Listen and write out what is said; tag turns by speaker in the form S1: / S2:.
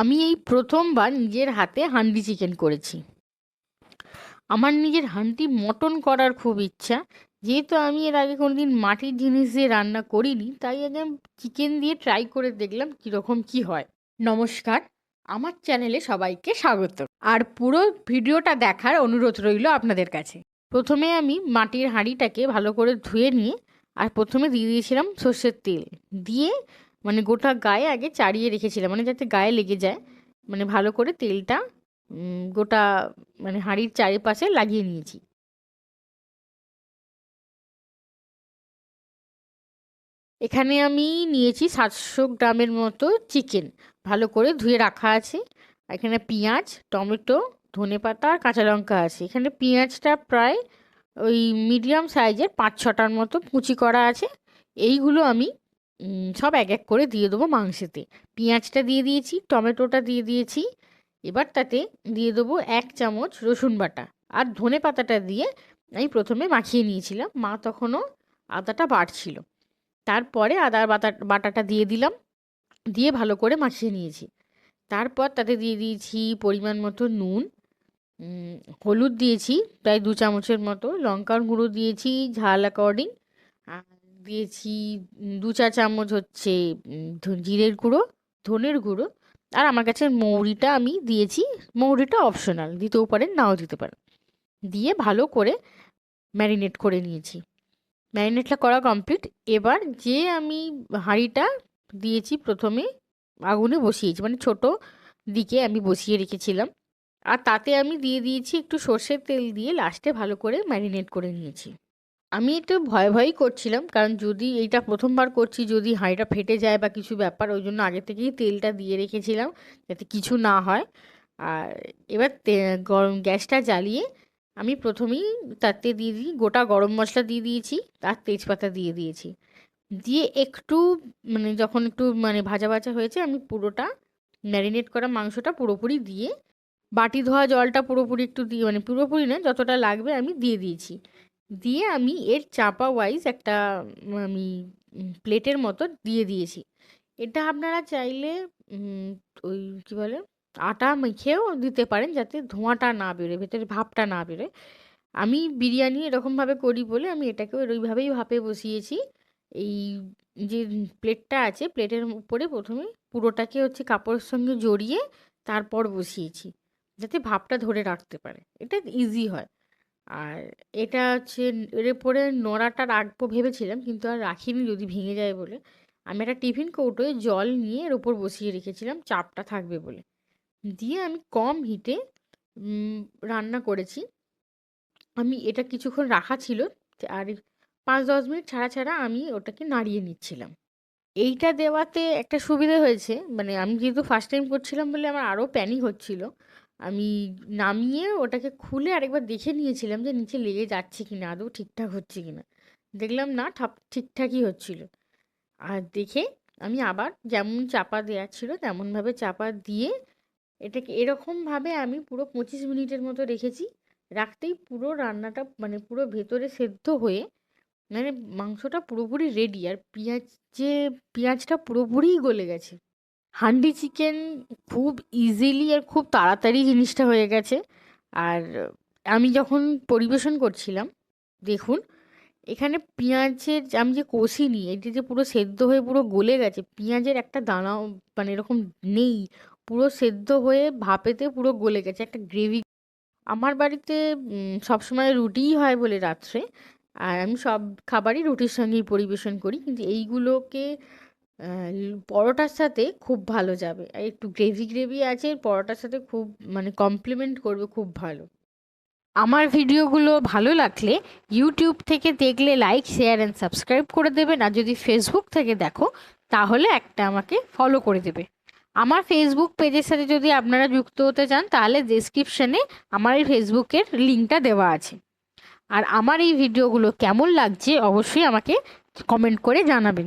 S1: আমি এই প্রথমবার নিজের হাতে হান্ডি চিকেন করেছি। আমার নিজের হান্ডি মটন করার খুব ইচ্ছা। যেহেতু আমি এর আগে কোনো দিন মাটির জিনিস দিয়ে রান্না করিনি, তাই আগে চিকেন দিয়ে ট্রাই করে দেখলাম কীরকম কি হয়। নমস্কার, আমার চ্যানেলে সবাইকে স্বাগত। আর পুরো ভিডিওটা দেখার অনুরোধ রইল আপনাদের কাছে। প্রথমে আমি মাটির হাঁড়িটাকে ভালো করে ধুয়ে নিয়ে, আর প্রথমে দিয়ে দিয়েছিলাম সর্ষের তেল। দিয়ে মানে গোটা গায়ে আগে চাড়িয়ে রেখেছিলাম মানে যাতে গায়ে লেগে যায়। মানে ভালো করে তেলটা গোটা মানে হাঁড়ির চারিপাশে লাগিয়ে নিয়েছি। এখানে আমি নিয়েছি সাতশো গ্রামের মতো চিকেন। ভালো করে ধুয়ে রাখা আছে। এখানে পেঁয়াজ, টমেটো ধনেপাতা আর কাঁচা লঙ্কা আছে। এখানে পেঁয়াজটা প্রায় ওই মিডিয়াম সাইজের পাঁচ ছটার মতো কুচি করা আছে। এইগুলো আমি সব এক এক করে দিয়ে দেবো মাংসেতে। পেঁয়াজটা দিয়ে দিয়েছি, টমেটোটা দিয়ে দিয়েছি, এবার তাতে দিয়ে দেবো এক চামচ রসুন বাটা। আর ধনে পাতাটা দিয়ে আমি প্রথমে মাখিয়ে নিয়েছিলাম, মা তখনও আদাটা বাটছিল। তারপরে আদা বাটা বাটাটা দিয়ে দিলাম, দিয়ে ভালো করে মাখিয়ে নিয়েছি। তারপর তাতে দিয়ে দিয়েছি পরিমাণ মতো নুন হলুদ দিয়েছি, প্রায় দু চামচের মতো, লঙ্কার গুঁড়ো দিয়েছি, ঝাল অ্যাকর্ডিং দিয়েছি দু চা চামচ হচ্ছে জিরের গুঁড়ো, ধনের গুঁড়ো। আর আমার কাছে মৌরিটা আমি দিয়েছি। মৌরিটা অপশনাল দিতেও পারেন, নাও দিতে পারেন। দিয়ে ভালো করে ম্যারিনেট করে নিয়েছি। ম্যারিনেটটা করা কমপ্লিট এবার যে আমি হাঁড়িটা দিয়েছি প্রথমে, আগুনে বসিয়েছি মানে ছোট দিকে আমি বসিয়ে রেখেছিলাম। আর তাতে আমি দিয়ে দিয়েছি একটু সর্ষের তেল দিয়ে লাস্টে ভালো করে ম্যারিনেট করে নিয়েছি। আমি একটু ভয় ভয়ই করছিলাম, কারণ যদি এইটা প্রথমবার করছি, যদি হাঁড়িটা ফেটে যায় বা কিছু ব্যাপার, ওই জন্য আগে থেকেই তেলটা দিয়ে রেখেছিলাম যাতে কিছু না হয়। আর এবার গরম গ্যাসটা জ্বালিয়ে আমি প্রথমেই তাতে দিয়ে দিই গোটা গরম মশলা দিয়ে দিয়েছি, আর তেজপাতা দিয়ে দিয়েছি। দিয়ে একটু মানে যখন একটু মানে ভাজা ভাজা হয়েছে, আমি পুরোটা ম্যারিনেট করা মাংসটা পুরোপুরি দিয়ে, বাটি ধোয়া জলটা পুরোপুরি একটু দিয়ে মানে পুরোপুরি না যতটা লাগবে আমি দিয়ে দিয়েছি। দিয়ে আমি এর চাপা ওয়াইজ একটা আমি প্লেটের মতো দিয়ে দিয়েছি। এটা আপনারা চাইলে ওই কী বলে, আটা মেখেও দিতে পারেন যাতে ধোঁয়াটা না বেরোয়, ভেতরে ভাপটা না বেরোয়। আমি বিরিয়ানি এরকমভাবে করি বলে আমি এটাকেও ওইভাবেই ভাপে বসিয়েছি। এই যে প্লেটটা আছে প্লেটের উপরে প্রথমে পুরোটাকে হচ্ছে কাপড়ের সঙ্গে জড়িয়ে তারপর বসিয়েছি, যাতে ভাপটা ধরে রাখতে পারে। এটা ইজি হয়। আর এটা হচ্ছে এর উপরে নোড়াটা রাখব ভেবেছিলাম, কিন্তু আর রাখিনি যদি ভেঙে যায় বলে। আমি একটা টিফিন কৌটোয় জল নিয়ে এর উপর বসিয়ে রেখেছিলাম, চাপটা থাকবে বলে। দিয়ে আমি কম হিটে রান্না করেছি। আমি এটা কিছুক্ষণ রাখা ছিল, আর পাঁচ দশ মিনিট ছাড়া ছাড়া আমি ওটাকে নাড়িয়ে নিচ্ছিলাম। এইটা দেওয়াতে একটা সুবিধা হয়েছে মানে আমি যেহেতু ফার্স্ট টাইম করছিলাম বলে আমার আরও প্যানিক হচ্ছিল। আমি নামিয়ে ওটাকে খুলে আরেকবার দেখে নিয়েছিলাম যে নিচে লেগে যাচ্ছে কি না আদৌ ঠিকঠাক হচ্ছে কি না দেখলাম না, ঠাপ, ঠিকঠাকই হচ্ছিল। আর দেখে আমি আবার যেমন চাপা দেওয়া ছিল, তেমনভাবে চাপা দিয়ে এটাকে এরকমভাবে আমি পুরো পঁচিশ মিনিটের মতো রেখেছি। রাখতেই পুরো রান্নাটা মানে পুরো ভেতরে সেদ্ধ হয়ে মানে মাংসটা পুরোপুরি রেডি আর পেঁয়াজ যে, পেঁয়াজটা পুরোপুরিই গলে গেছে। হান্ডি চিকেন খুব ইজিলি আর খুব তাড়াতাড়ি জিনিসটা হয়ে গেছে। আর আমি যখন পরিবেশন করছিলাম, দেখুন, এখানে পেঁয়াজের, আমি যে কষিনি, এটি যে পুরো সেদ্ধ হয়ে পুরো গলে গেছে, পেঁয়াজের একটা দানাও মানে এরকম নেই, পুরো সেদ্ধ হয়ে ভাপেতে পুরো গলে গেছে, একটা গ্রেভি আমার বাড়িতে সবসময় রুটিই হয় বলে রাত্রে, আর আমি সব খাবারই রুটির সঙ্গেই পরিবেশন করি, কিন্তু এইগুলোকে পরোটার সাথে খুব ভালো যাবে। আর একটু গ্রেভি গ্রেভি আছে, পরোটার সাথে খুব মানে কমপ্লিমেন্ট করবে, খুব ভালো। আমার ভিডিওগুলো ভালো লাগলে ইউটিউব থেকে দেখলে লাইক শেয়ার অ্যান্ড সাবস্ক্রাইব করে দেবেন। আর যদি ফেসবুক থেকে দেখো, তাহলে একটা আমাকে ফলো করে দেবে। আমার ফেসবুক পেজের সাথে যদি আপনারা যুক্ত হতে চান, তাহলে ডেসক্রিপশনে আমার এই ফেসবুকের লিঙ্কটা দেওয়া আছে। আর আমার এই ভিডিওগুলো কেমন লাগছে, অবশ্যই আমাকে কমেন্ট করে জানাবেন।